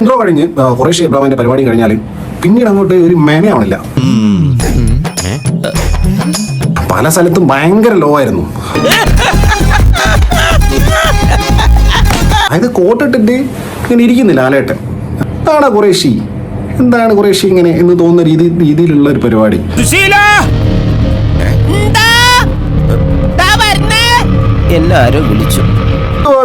Intro കഴിഞ്ഞ് കുറേശ്ശെ ഇബ്രാഹിമിന്റെ പരിപാടി കഴിഞ്ഞാൽ പിന്നീട് അങ്ങോട്ട് ഒരു മേനയാവണില്ല പല സ്ഥലത്തും ഭയങ്കര ലോ ആയിരുന്നു. അതായത് കോട്ടിട്ടിട്ട് ഇങ്ങനെ ഇരിക്കുന്നില്ല ആലേട്ടൻ. എന്താണ് കുറേശ്ശി? എന്താണ് കുറേശ്ശി ഇങ്ങനെ എന്ന് തോന്നുന്ന രീതി രീതിയിലുള്ള ഒരു പരിപാടി. എല്ലാരും വിളിച്ചു.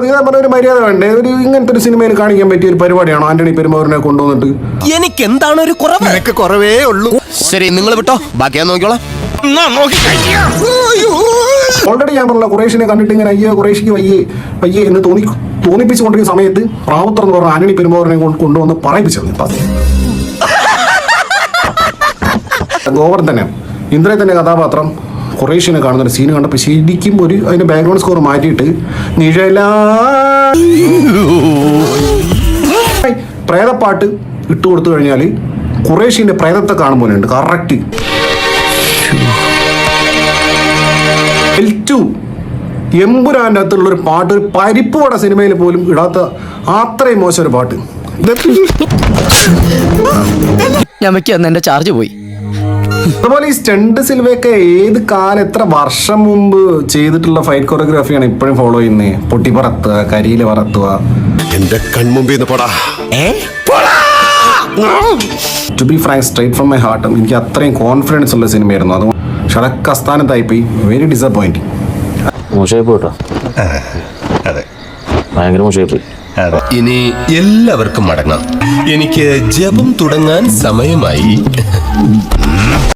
ഞാൻ പറഞ്ഞ ഒരു മര്യാദ വേണ്ടേ? ഒരു ഇങ്ങനത്തെ ഒരു സിനിമയിൽ കാണിക്കാൻ പറ്റിയ ഒരു പരിപാടിയാണോ ആന്റണി പെരുമാറിനെ കൊണ്ടുവന്നിട്ട്? എനിക്ക് എന്താണ് ഒരു കുറവ്? നിനക്ക് കുറവേ ഉള്ളൂ. ശരി നിങ്ങൾ വിട്ടോ. ബാക്കി ഞാൻ നോക്കിക്കോളാം. ഓൾറെഡി ഞാൻ പറഞ്ഞ കുറേശിനെ കണ്ടിട്ട് ഇങ്ങനെ അയ്യോ കുറേശിക്ക് വയ്യേ വയ്യേ എന്ന് തോന്നി തോന്നിപ്പിച്ചുകൊണ്ടിരിക്കുന്ന സമയത്ത് റാവുത്തർ എന്ന് പറഞ്ഞ ആന്റണി പെരുമാറിനെ കൊണ്ടുവന്ന് പറയിപ്പിച്ചു ഗോവർദ്ധനം ഇന്ദ്രയെ തന്നെ കഥാപാത്രം കുറേശ്ശിനെ കാണുന്ന ഒരു സീൻ കണ്ടപ്പോൾ ശരിക്കും ഒരു അതിന്റെ ബാക്ക്ഗ്രൗണ്ട് സ്കോർ മാറ്റിയിട്ട് നിഴലാ പ്രേതപ്പാട്ട് ഇട്ട് കൊടുത്തു കഴിഞ്ഞാൽ കുറേശ്ശിന്റെ പ്രേതത്തെ ഉണ്ട്. കറക്റ്റ് എൽ എമ്പുരാന്റെ അകത്തുള്ള ഒരു പാട്ട് ഒരു പരിപ്പ് പരിപ്പോടെ സിനിമയിൽ പോലും ഇടാത്ത അത്രയും മോശം ഒരു പാട്ട്. ഞാൻ അന്ന് എന്റെ ചാർജ് പോയി. അതുപോലെ ഈ സ്റ്റണ്ട് സിൽവയൊക്കെ ഏത് കാലം എത്ര വർഷം മുമ്പ് ചെയ്തിട്ടുള്ള ഫൈറ്റ് കൊറിയോഗ്രാഫിയാണ് ഇപ്പോഴും ഫോളോ ചെയ്യുന്നത് പൊട്ടി പറത്തുക കരിയിൽ പറത്തുക. എന്റെ കൺമുമ്പിൽ to be frank straight from my heart എനിക്ക് അത്രയും കോൺഫിഡൻസ് ഉള്ള സിനിമയായിരുന്നു. അതുകൊണ്ട് അതൊക്കെ അസ്ഥാനത്തായി പോയി വെരി ഡിസപ്പോയിന്റിങ് മോശമായി പോയിട്ടോ? അതെ. ഭയങ്കര മോശമായി പോയി. ഇനി എല്ലാവർക്കും മടങ്ങാം. എനിക്ക് ജപം തുടങ്ങാൻ സമയമായി.